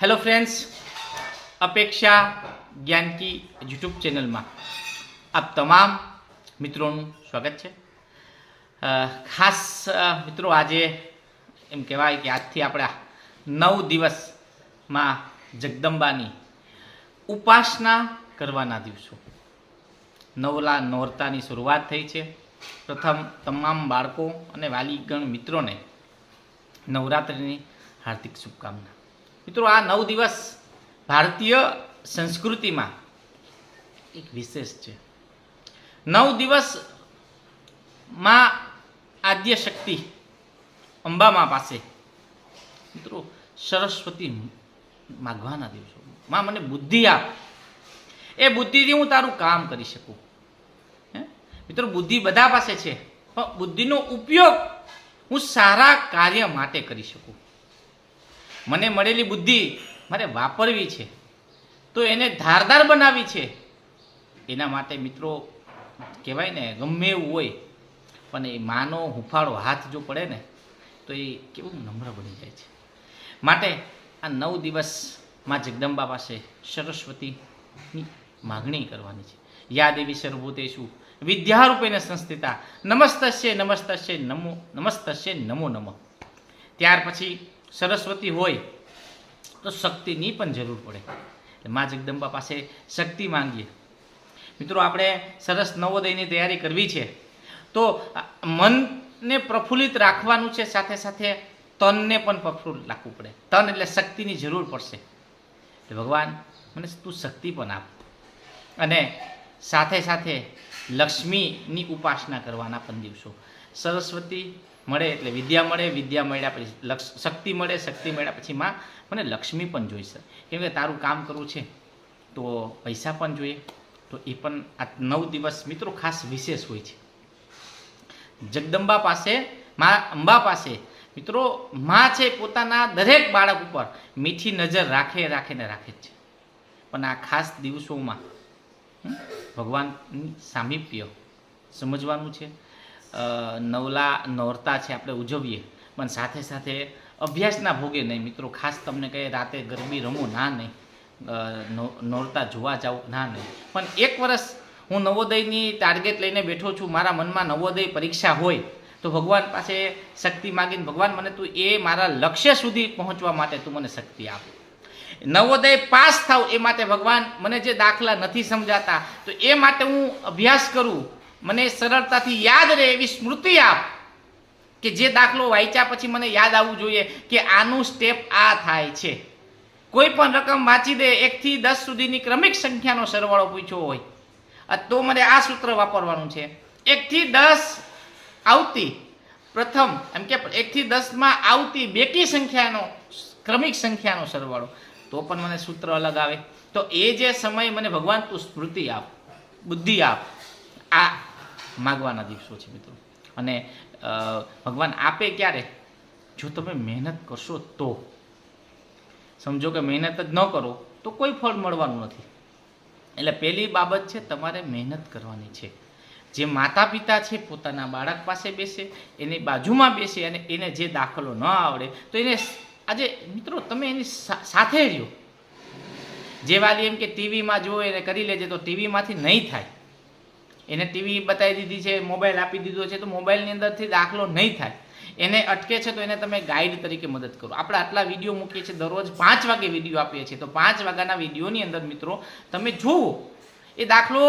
Hello friends અપેક્ષા જ્ઞાન કી YouTube ચેનલમાં આપ તમામ મિત્રોનું સ્વાગત છે. ખાસ મિત્રો આજે એમ કહેવાય કે આજથી આપણા નવ દિવસમાં જગદંબાની ઉપાસના કરવાના દિવસો. નવલા નોરતાની શરૂઆત થઈ છે. પ્રથમ તમામ બાળકો અને વાલીગણ મિત્રોને નવરાત્રિની હાર્દિક શુભકામના. મિત્રો, આ નવ દિવસ ભારતીય સંસ્કૃતિમાં એક વિશેષ છે. નવ દિવસમાં આદ્ય શક્તિ અંબામા પાસે. મિત્રો, સરસ્વતી માગવાના દિવસો. માં, મને બુદ્ધિ આપ. એ બુદ્ધિથી હું તારું કામ કરી શકું. મિત્રો, બુદ્ધિ બધા પાસે છે, પણ બુદ્ધિનો ઉપયોગ હું સારા કાર્ય માટે કરી શકું. મને મળેલી બુદ્ધિ મારે વાપરવી છે. તો એને ધારદાર બનાવી છે. એના માટે મિત્રો કહેવાય ને, ગમે એવું હોય, પણ એ માનો હુંફાળો હાથ જો પડે ને, તો એ કેવું નમ્ર બની જાય છે. માટે આ નવ દિવસમાં જગદંબા પાસે સરસ્વતીની માગણી કરવાની છે. યા દેવી સર્વભૂતેષુ વિદ્યારૂપેણ સંસ્થિતા. નમસ્તસ્ય નમસ્તસ્ય, નમો નમસ્તસ્ય, નમો, નમઃ. ત્યાર પછી સરસ્વતી હોય તો શક્તિની પણ જરૂર પડે. એટલે મા જગદંબા પાસે શક્તિ માંગીએ. મિત્રો, આપણે સરસ નવોદયની તૈયારી કરવી છે. તો મનને પ્રફુલ્લિત રાખવાનું છે, સાથે સાથે તનને પણ પ્રફુલ્લિત રાખવું પડે. તન એટલે શક્તિની જરૂર પડશે. એટલે ભગવાન, મને તું શક્તિ પણ આપ. અને સાથે સાથે લક્ષ્મીની ઉપાસના કરવાના પણ દિવસો. સરસ્વતી મળે એટલે વિદ્યા મળે, વિદ્યા મળ્યા પછી લક્ષ, શક્તિ મળે, શક્તિ મળ્યા પછી માં મને લક્ષ્મી પણ જોઈશે. કેમ કે તારું કામ કરવું છે, તો પૈસા પણ જોઈએ, તો એ પણ આ નવ દિવસ મિત્રો ખાસ વિશેષ હોય છે. જગદંબા પાસે, મા અંબા પાસે, મિત્રો માં છે પોતાના દરેક બાળક ઉપર મીઠી નજર રાખે રાખે ને રાખે જ છે. પણ આ ખાસ દિવસોમાં ભગવાન સામીપ્ય સમજવાનું છે. નવલા નોરતા છે આપણે ઉજવીએ. પણ સાથે સાથે અભ્યાસના ભોગે નહીં. મિત્રો, ખાસ તમને કહે રાતે ગરબી રમું ના નહીં. નોરતા જોવા જાઉં ના નહીં. પણ એક વર્ષ હું નવોદયની ટાર્ગેટ લઈને બેઠો છું, મારા મનમાં નવોદય પરીક્ષા હોય, તો ભગવાન પાસે શક્તિ માગીને, ભગવાન, મને તું એ મારા લક્ષ્ય સુધી પહોંચવા માટે તું મને શક્તિ આપ. નવોદય પાસ થાવ એ માટે ભગવાન મને જે દાખલા નથી સમજાતા, તો એ માટે હું અભ્યાસ કરું મને સરળતાથી યાદ રહે એવી સ્મૃતિ આપ કે જે દાખલો વાંચ્યા પછી મને યાદ આવવું જોઈએ કે આનું સ્ટેપ આ થાય છે. કોઈ પણ રકમ વાંચી દે, એકથી દસ સુધીની ક્રમિક સંખ્યાનો સરવાળો પૂછ્યો હોય તો મને આ સૂત્ર વાપરવાનું છે. એકથી દસ આવતી, પ્રથમ, એમ કે એકથી દસમાં આવતી બેકી સંખ્યાનો, ક્રમિક સંખ્યાનો સરવાળો, તો પણ મને સૂત્ર અલગ આવે. તો એ જે સમય મને ભગવાન તું સ્મૃતિ આપ, બુદ્ધિ આપ આ માગવાના દિવસો છે મિત્રો. અને ભગવાન આપે ક્યારે? જો તમે મહેનત કરશો તો. સમજો કે મહેનત જ ન કરો તો કોઈ ફળ મળવાનું નથી. એટલે પહેલી બાબત છે, તમારે મહેનત કરવાની છે. જે માતા પિતા છે, પોતાના બાળક પાસે બેસે, એની બાજુમાં બેસે અને એને જે દાખલો ન આવડે, તો એને આજે મિત્રો તમે એની સાથે રહ્યો. જે વાલી એમ કે ટીવીમાં જુઓ એને કરી લેજે, તો ટીવીમાંથી નહીં થાય. એને ટીવી બતાવી દીધી છે, મોબાઈલ આપી દીધો છે, તો મોબાઈલની અંદરથી દાખલો નહીં થાય. એને અટકે છે તો એને તમે ગાઈડ તરીકે મદદ કરો. આપણે આટલા વીડિયો મૂકીએ છીએ, દરરોજ પાંચ વાગે વીડિયો આપીએ છીએ. તો પાંચ વાગ્યાના વિડીયોની અંદર મિત્રો, તમે જુઓ, એ દાખલો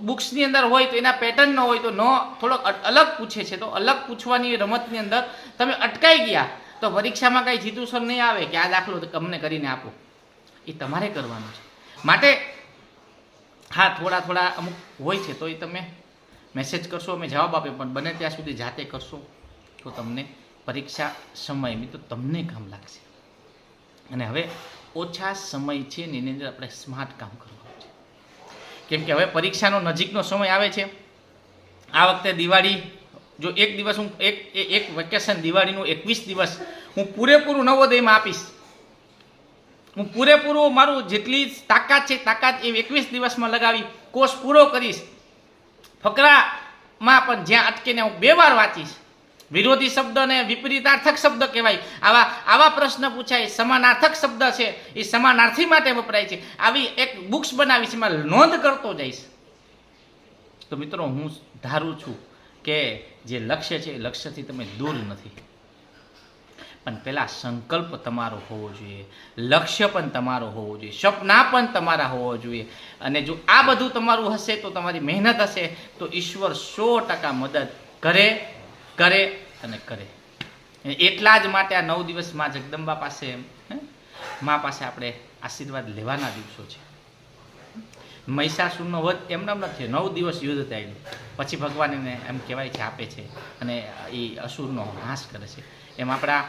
બુક્સની અંદર હોય તો એના પેટર્ન ન હોય તો ન, થોડોક અલગ પૂછે છે. તો અલગ પૂછવાની રમતની અંદર તમે અટકાઈ ગયા, તો પરીક્ષામાં કાંઈ જીતું સર નહીં આવે કે આ દાખલો તમને કરીને આપો. એ તમારે કરવાનું છે. માટે હા, થોડા થોડા અમુક હોય છે તો એ તમે મેસેજ કરશો, અમે જવાબ આપીએ, પણ બને ત્યાં સુધી જાતે કરશો તો તમને પરીક્ષા સમય તો તમને કામ લાગશે. અને હવે ઓછા સમય છે ને એની અંદર આપણે સ્માર્ટ કામ કરવાનું છે. કેમ કે હવે પરીક્ષાનો નજીકનો સમય આવે છે. આ વખતે દિવાળી, જો એક દિવસ હું, એક એક વેકેશન દિવાળીનું એકવીસ દિવસ હું પૂરેપૂરું નવોદયમાં આપીશ. હું પૂરેપૂરું મારું જેટલી તાકાત છે, તાકાત એ એકવીસ દિવસમાં લગાવી, કોર્સ પૂરો કરીશ. ફકરામાં પણ જ્યાં અટકીને હું બે વાર વાંચીશ. વિરોધી શબ્દને વિપરીતાર્થક શબ્દ કહેવાય. આવા આવા પ્રશ્ન પૂછાય, સમાનાર્થક શબ્દ છે, એ સમાનાર્થી માટે વપરાય છે. આવી એક બુક્સ બનાવીશ, એમાં નોંધ કરતો જઈશ. તો મિત્રો, હું ધારું છું કે જે લક્ષ્ય છે, એ લક્ષ્યથી તમે દૂર નથી. પણ પહેલાં સંકલ્પ તમારો હોવો જોઈએ, લક્ષ્ય પણ તમારો હોવો જોઈએ, સપના પણ તમારા હોવો જોઈએ. અને જો આ બધું તમારું હશે તો તમારી મહેનત હશે, તો ઈશ્વર સો ટકા મદદ કરે કરે અને કરે. એટલા જ માટે આ નવ દિવસમાં જગદંબા પાસે મા પાસે આપણે આશીર્વાદ લેવાના દિવસો છે. મહિષાસુરનો વધ એમને નથી, નવ દિવસ યુદ્ધ થયેલું પછી ભગવાન એને એમ કહેવાય છે આપે છે અને એ અસુરનો નાશ કરે છે. એમ આપણા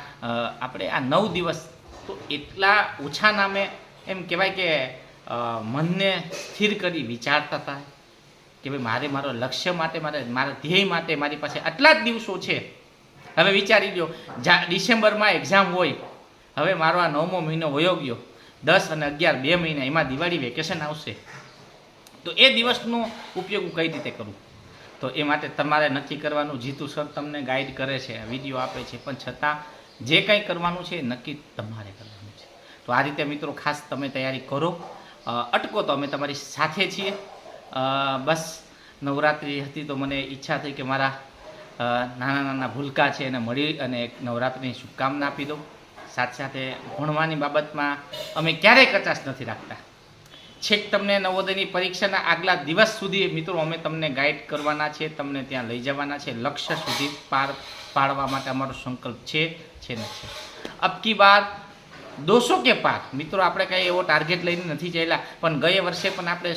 આપણે આ નવ દિવસ તો એટલા ઓછા નામે એમ કહેવાય કે મનને સ્થિર કરી વિચારતા હતા કે ભાઈ મારે મારો લક્ષ્ય માટે, મારે, મારા ધ્યેય માટે, મારી પાસે આટલા જ દિવસો છે. હવે વિચારી લો ડિસેમ્બરમાં એક્ઝામ હોય, હવે મારો આ નવમો મહિનો વયો ગયો, દસ અને અગિયાર બે મહિના, એમાં દિવાળી વેકેશન આવશે. તો એ દિવસનો ઉપયોગ હું કઈ રીતે કરું? તો એ માટે તમારે નક્કી કરવાનું, જીતુ સર તમને ગાઈડ કરે છે વીડિયો આપે છે, પણ છતાં જે કંઈ કરવાનું છે નક્કી તમારે કરવાનું છે. તો આ રીતે મિત્રો ખાસ તમે તૈયારી કરો. અટકો તો અમે તમારી સાથે છીએ. બસ નવરાત્રિ હતી તો મને ઈચ્છા થઈ કે મારા નાના નાના ભૂલકા છે એને મળી અને એક નવરાત્રિની શુભકામના આપી દઉં. સાથે સાથે ભણવાની બાબતમાં અમે ક્યારેય કચાશ નથી રાખતા. છેક તમને નવોદયની પરીક્ષાના આગલા દિવસ સુધી મિત્રો અમે તમને ગાઈડ કરવાના છે, તમને ત્યાં લઈ જવાના છે, લક્ષ્ય સુધી પાર પાડવા માટે અમારો સંકલ્પ છે છે ને છે. અબકી બાર દોસો કે પાર. મિત્રો, આપણે કંઈ એવો ટાર્ગેટ લઈને નથી ચાલ્યા, પણ ગયા વર્ષે પણ આપણે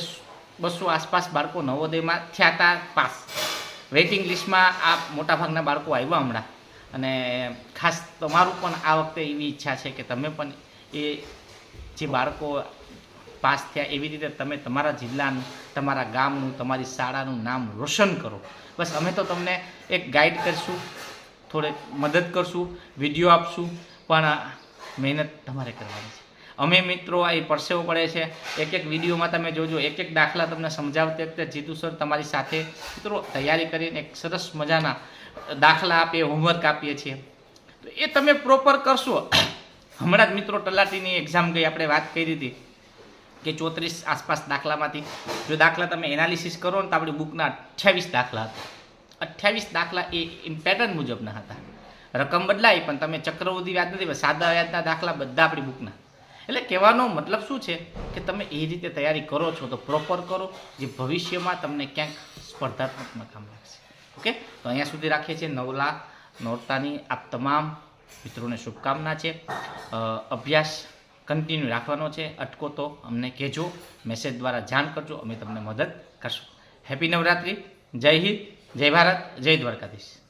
બસો આસપાસ બાળકો નવોદયમાં થયા હતા પાસ. વેઇટિંગ લિસ્ટમાં આ મોટાભાગના બાળકો આવ્યા હમણાં. અને ખાસ તમારું પણ આ વખતે એવી ઈચ્છા છે કે તમે પણ એ જે બાળકો પાસ થયા એવી રીતે તમે તમારા જિલ્લાનું, તમારા ગામનું, તમારી શાળાનું નામ રોશન કરો. બસ અમે તો તમને એક ગાઈડ કરીશું, થોડેક મદદ કરશું વીડિયો આપશું, પણ મહેનત તમારે કરવાની છે. અમે મિત્રો આ પરસેવો પડે છે, એક એક વિડીયોમાં તમે જોજો, એક એક દાખલા તમને સમજાવતી વખતે જીતુ સર તમારી સાથે મિત્રો તૈયારી કરીને એક સરસ મજાના દાખલા આપીએ હોમવર્ક આપીએ છીએ. તો એ તમે પ્રોપર કરશો. હમણાં જ મિત્રો તલાટીની એક્ઝામ ગઈ, આપણે વાત કરી હતી. કે ચોત્રીસ આસપાસ દાખલામાંથી. જો દાખલા તમે એનાલિસિસ કરો ને તો આપણી બુકના અઠ્યાવીસ દાખલા હતા. અઠ્યાવીસ દાખલા એ પેટર્ન મુજબના હતા. રકમ બદલાઈ પણ તમે ચક્રવૃદ્ધિ વ્યાજ નથી સાદા વ્યાજના દાખલા બધા આપણી બુકના એટલે કહેવાનો મતલબ શું છે કે તમે એ રીતે તૈયારી કરો છો તો પ્રોપર કરો, જે ભવિષ્યમાં તમને ક્યાંક સ્પર્ધાત્મકમાં કામ લાગશે. ઓકે? તો અહીંયા સુધી રાખીએ છીએ. નવલા નોરતાની આપ તમામ મિત્રોને શુભકામના છે. અભ્યાસ કન્ટિન્યુ રાખવાનો છે. અટકો તો અમને કહેજો. મેસેજ દ્વારા જાણ કરજો. અમે તમને મદદ કરશું. હેપી નવરાત્રિ. જય હિન્દ. જય ભારત. જય દ્વારકાધીશ.